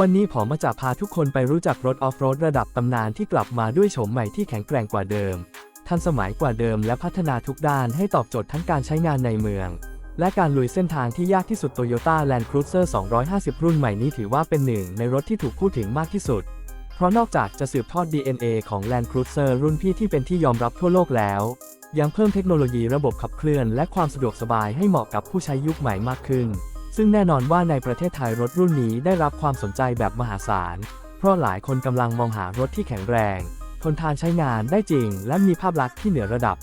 วันนี้ผมมาจะพาทุกคนไปรู้จักรถออฟโรดระดับตำนานที่กลับมาด้วยโฉมใหม่ที่แข็งแกร่งกว่าเดิม ทันสมัยกว่าเดิมและพัฒนาทุกด้านให้ตอบโจทย์ทั้งการใช้งานในเมือง และการลุยเส้นทางที่ยากที่สุด Toyota Land Cruiser 250 รุ่นใหม่นี้ถือว่าเป็นหนึ่งในรถที่ถูกพูดถึงมากที่สุด เพราะนอกจากจะสืบทอด DNA ของ Land Cruiser รุ่นพี่ที่เป็นที่ยอมรับทั่วโลกแล้ว ยังเพิ่มเทคโนโลยีระบบขับเคลื่อน และความสะดวกสบายให้เหมาะกับผู้ใช้ยุคใหม่มากขึ้น ซึ่งแน่นอนว่าในประเทศไทยรถรุ่นนี้ได้รับความสนใจแบบมหาศาล เพราะหลายคนกำลังมองหารถที่แข็งแรง ทนทานใช้งานได้จริง และมีภาพลักษณ์ที่เหนือระดับ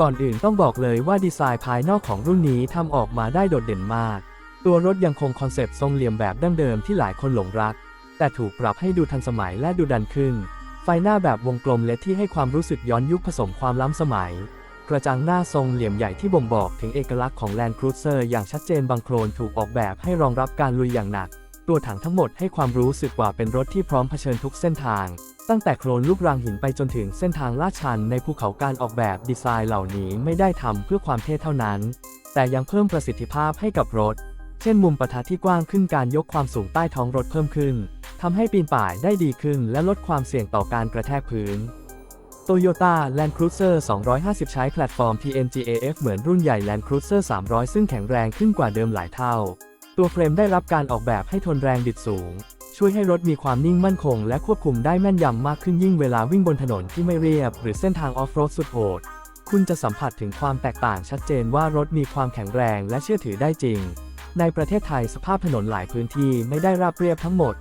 ก่อนอื่นต้องบอกเลยว่าดีไซน์ภายนอกของรุ่นนี้ทำออกมาได้โดดเด่นมาก ตัวรถยังคงคอนเซปต์ทรงเหลี่ยมแบบดั้งเดิมที่หลายคนหลงรัก แต่ถูกปรับให้ดูทันสมัยและดูดันขึ้น ไฟหน้าแบบวงกลมเลดที่ให้ความรู้สึกย้อนยุคผสมความล้ำสมัย กระจังหน้าทรงเหลี่ยมใหญ่ที่บ่งบอกถึงเอกลักษณ์ของ Land Cruiser อย่างชัดเจนบางโครนถูกออกแบบให้รองรับการลุยอย่างหนัก ตัวถังทั้งหมดให้ความรู้สึกว่าเป็นรถที่พร้อมเผชิญทุกเส้นทาง ตั้งแต่โครนลูกรังหินไปจนถึงเส้นทางลาดชันในภูเขาการออกแบบดีไซน์เหล่านี้ไม่ได้ทำเพื่อความเท่เท่านั้น แต่ยังเพิ่มประสิทธิภาพให้กับรถ เช่นมุมประทัดที่กว้างขึ้นการยกความสูงใต้ท้องรถเพิ่มขึ้นทำให้ปีนป่ายได้ดีขึ้นและลดความเสี่ยงต่อการกระแทกพื้น Toyota Land Cruiser 250 ใช้แพลตฟอร์ม TNGAF เหมือนรุ่นใหญ่ Land Cruiser 300 ซึ่งแข็งแรงขึ้นกว่าเดิมหลายเท่า ตัวเฟรมได้รับการออกแบบให้ทนแรงดิดสูง ช่วยให้รถมีความนิ่งมั่นคง และควบคุมได้แม่นยำมากขึ้นยิ่งเวลาวิ่งบนถนนที่ไม่เรียบ หรือเส้นทางออฟโรดสุดโหด คุณจะสัมผัสถึงความแตกต่างชัดเจนว่ารถมีความแข็งแรงและเชื่อถือได้จริง ในประเทศไทยสภาพถนนหลายพื้นที่ไม่ได้ราบเรียบทั้งหมด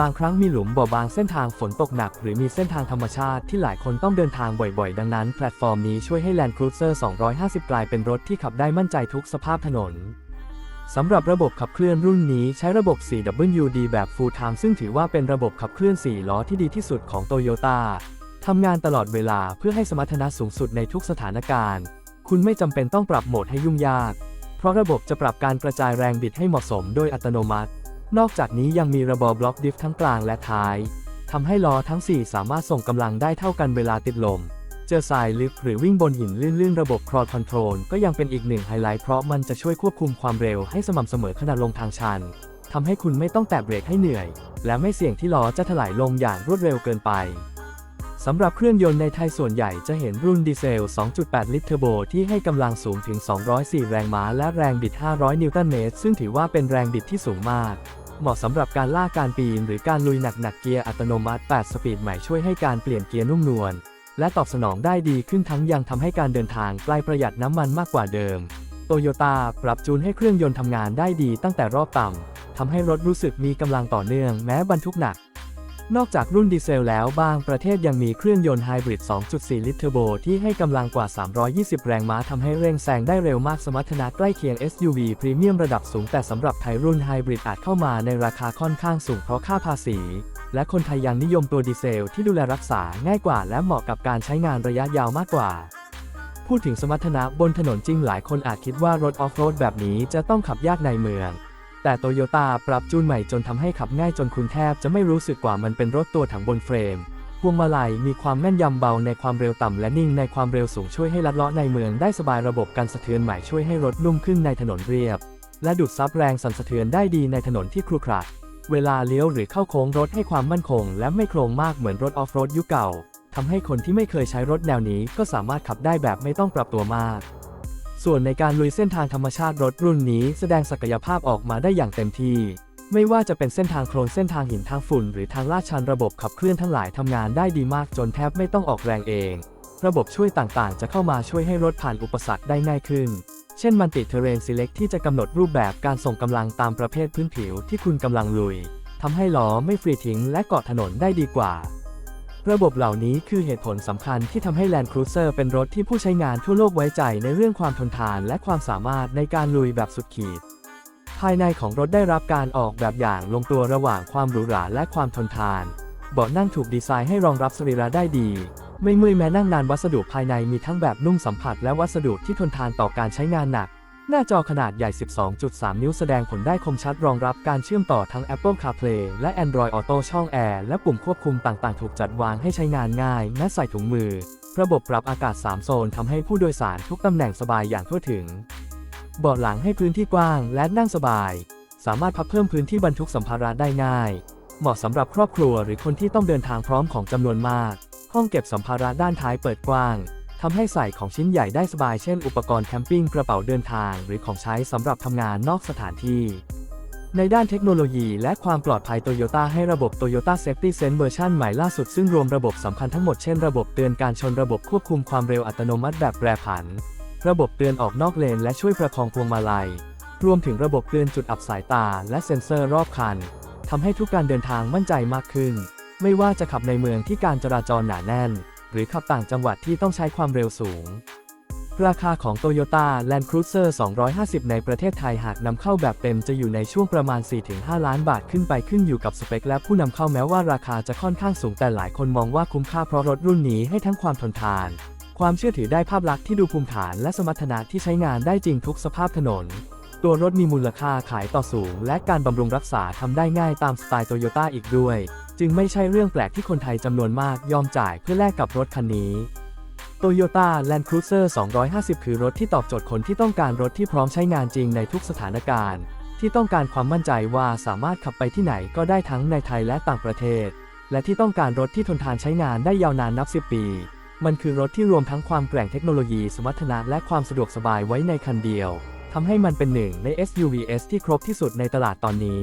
บางครั้งมีหลุมบ่อบางเส้นทางฝนตกหนัก หรือมีเส้นทางธรรมชาติที่หลายคนต้องเดินทางบ่อยๆ ดังนั้น แพลตฟอร์มนี้ช่วยให้ Land Cruiser 250 กลายเป็นรถที่ขับได้มั่นใจทุกสภาพถนนสำหรับระบบขับเคลื่อนรุ่นนี้ใช้ระบบ 4WD แบบ Full Time ซึ่งถือว่าเป็นระบบขับเคลื่อน 4 ล้อที่ดีที่สุดของ Toyota ทำงานตลอดเวลาเพื่อให้สมรรถนะสูงสุดในทุกสถานการณ์ คุณไม่จำเป็นต้องปรับโหมดให้ยุ่งยาก เพราะระบบจะปรับการกระจายแรงบิดให้เหมาะสมโดยอัตโนมัติ นอกจากนี้ยังมีระบบบล็อกดิฟทั้งกลางและท้ายทำให้ล้อทั้ง 4 สามารถส่งกำลังได้เท่ากันเวลาติดลม เจอทรายลึกหรือวิ่งบนหินลื่นๆ ระบบครอ c คอนโทรลก็ยังเป็นอีกหนึ่งไฮไลท์เพราะมันจะช่วยควบคุมความเร็วให้สม่ำเสมอขณะลงทางชันทำให้คุณไม่ต้องแตะเบรกให้เหนื่อย และไม่เสี่ยงที่ล้อจะถลายลงอย่างรวดเร็วเกินไป สำหรับเครื่องยนต์ในไทยส่วนใหญ่จะเห็นรุ่นดีเซล 2.8 ลิตรเทอร์โบที่ให้กำลังสูงถึง 204 แรงม้าและแรงบิด 500 นิวตันเมตร ซึ่งถือว่าเป็นแรงบิดที่สูงมาก เหมาะสำหรับการล่าการปีนหรือการลุยหนักๆเกียร์อัตโนมัติ 8 สปีดใหม่ช่วยให้การเปลี่ยนเกียร์นุ่มนวลและตอบสนองได้ดีขึ้นทั้งยังทำให้การเดินทางใกล้ประหยัดน้ำมันมากกว่าเดิมโตโยต้าปรับจูนให้เครื่องยนต์ทำงานได้ดีตั้งแต่รอบต่ำทำให้รถรู้สึกมีกำลังต่อเนื่องแม้บรรทุกหนัก นอกจากรุ่นดีเซลแล้วบางประเทศยังมีเครื่องยนต์ไฮบริด 2.4 ลิตรเทอร์โบที่ให้กำลังกว่า 320 แรงม้าทำให้เร่งแซงได้เร็วมากสมรรถนะใกล้เคียง SUV พรีเมียมระดับสูงแต่สำหรับไทยรุ่นไฮบริดอาจเข้ามาในราคาค่อนข้างสูงเพราะค่าภาษี และคนไทยยังนิยมตัวดีเซลที่ดูแลรักษาง่ายกว่า และเหมาะกับการใช้งานระยะยาวมากกว่า พูดถึงสมรรถนะบนถนนจริงหลายคนอาจคิดว่ารถออฟโรดแบบนี้จะต้องขับยากในเมือง แต่โตโยต้าปรับจูนใหม่จนทำให้ขับง่ายจนคุณแทบจะไม่รู้สึกว่ามันเป็นรถตัวถังบนเฟรม พวงมาลัยมีความแม่นยำเบาในความเร็วต่ำและนิ่งในความเร็วสูงช่วยให้ลัดเลาะในเมืองได้สบายระบบการสะเทือนใหม่ช่วยให้รถนุ่มขึ้นในถนนเรียบ และดูดซับแรงสั่นสะเทือนได้ดีในถนนที่ครุขระเวลาเลี้ยวหรือเข้าโค้งรถให้ความมั่นคง และไม่โครงมากเหมือนรถออฟโรดยุคเก่าทำให้คนที่ไม่เคยใช้รถแนวนี้ก็สามารถขับได้แบบไม่ต้องปรับตัวมาก ส่วนในการลุยเส้นทางธรรมชาติรถรุ่นนี้แสดงศักยภาพออกมาได้อย่างเต็มที่ ไม่ว่าจะเป็นเส้นทางโคลนเส้นทางหินทางฝุ่น หรือทางลาดชันระบบขับเคลื่อนทั้งหลายทำงานได้ดีมากจนแทบไม่ต้องออกแรงเอง ระบบช่วยต่างๆ จะเข้ามาช่วยให้รถผ่านอุปสรรคได้ง่ายขึ้น เช่นมันติเทเรนซีเล็กที่จะกำหนดรูปแบบการส่งกำลังตามประเภทพื้นผิวที่คุณกำลังลุยทำให้ล้อไม่ฟรีทิ้งและเกาะถนนได้ดีกว่า ระบบเหล่านี้คือเหตุผลสำคัญที่ทำให้ Land Cruiser เป็นรถที่ผู้ใช้งานทั่วโลกไว้ใจในเรื่องความทนทานและความสามารถในการลุยแบบสุดขีด ภายในของรถได้รับการออกแบบอย่างลงตัวระหว่างความหรูหราและความทนทาน เบาะนั่งถูกดีไซน์ให้รองรับสรีระได้ดี ไม่เมื่อยแม้นั่งนานวัสดุภายในมีทั้งแบบนุ่มสัมผัสและวัสดุที่ทนทานต่อการใช้งานหนัก หน้าจอขนาดใหญ่ 12.3 นิ้วแสดงผลได้คมชัดรองรับการเชื่อมต่อทั้ง Apple CarPlay และ Android Auto ช่อง Air และปุ่มควบคุมต่างๆ ถูกจัดวางให้ใช้งานง่ายแม้ใส่ถุงมือ ระบบปรับอากาศ 3 โซนทำให้ผู้โดยสารทุกตำแหน่งสบายอย่างทั่วถึง เบาะหลังให้พื้นที่กว้างและนั่งสบาย สามารถพับเพิ่มพื้นที่บรรทุกสัมภาระได้ง่าย เหมาะสำหรับครอบครัวหรือคนที่ต้องเดินทางพร้อมของจำนวนมาก ห้องเก็บสัมภาระด้านท้ายเปิดกว้าง ทำให้ใส่ของชิ้นใหญ่ได้สบายเช่นอุปกรณ์แคมปิ้งกระเป๋าเดินทาง หรือของใช้สำหรับทำงานนอกสถานที่ ในด้านเทคโนโลยีและความปลอดภัยโตโยต้าให้ระบบ Toyota Safety Sense เวอร์ชันใหม่ล่าสุดซึ่งรวมระบบสำคัญทั้งหมดเช่นระบบเตือนการชนระบบควบคุมความเร็วอัตโนมัติแบบแปรผัน ระบบเตือนออกนอกเลนและช่วยประคองพวงมาลัย รวมถึงระบบเตือนจุดอับสายตา และเซ็นเซอร์รอบคันทำให้ทุกการเดินทางมั่นใจมากขึ้น ไม่ว่าจะขับในเมืองที่การจราจรหนาแน่น หรือขับต่างจังหวัดที่ต้องใช้ความเร็วสูง ราคาของ Toyota Land Cruiser 250 ในประเทศไทยหากนำเข้าแบบเต็มจะอยู่ในช่วงประมาณ 4-5 ล้านบาทขึ้นไปขึ้นอยู่กับสเปคและผู้นำเข้าแม้ว่าราคาจะค่อนข้างสูงแต่หลายคนมองว่าคุ้มค่าเพราะรถรุ่นนี้ให้ทั้งความทนทาน ความเชื่อถือได้ภาพลักษณ์ที่ดูภูมิฐานและสมรรถนะที่ใช้งานได้จริงทุกสภาพถนนตัวรถมีมูลค่าขายต่อสูง และการบำรุงรักษาทำได้ง่ายตามสไตล์โตโยต้าอีกด้วย จึงไม่ใช่เรื่องแปลกที่คนไทยจำนวนมากยอมจ่ายเพื่อแลกกับรถคันนี้ Toyota Land Cruiser 250 คือรถที่ตอบโจทย์คนที่ต้องการรถที่พร้อมใช้งานจริงในทุกสถานการณ์ ที่ต้องการความมั่นใจว่าสามารถขับไปที่ไหนก็ได้ทั้งในไทยและต่างประเทศ และที่ต้องการรถที่ทนทานใช้งานได้ยาวนานนับ 10 ปี มันคือรถที่รวมทั้งความแกร่งเทคโนโลยีสมรรถนะและความสะดวกสบายไว้ในคันเดียวทำให้มันเป็นหนึ่งใน SUVs ที่ครบที่สุดในตลาดตอนนี้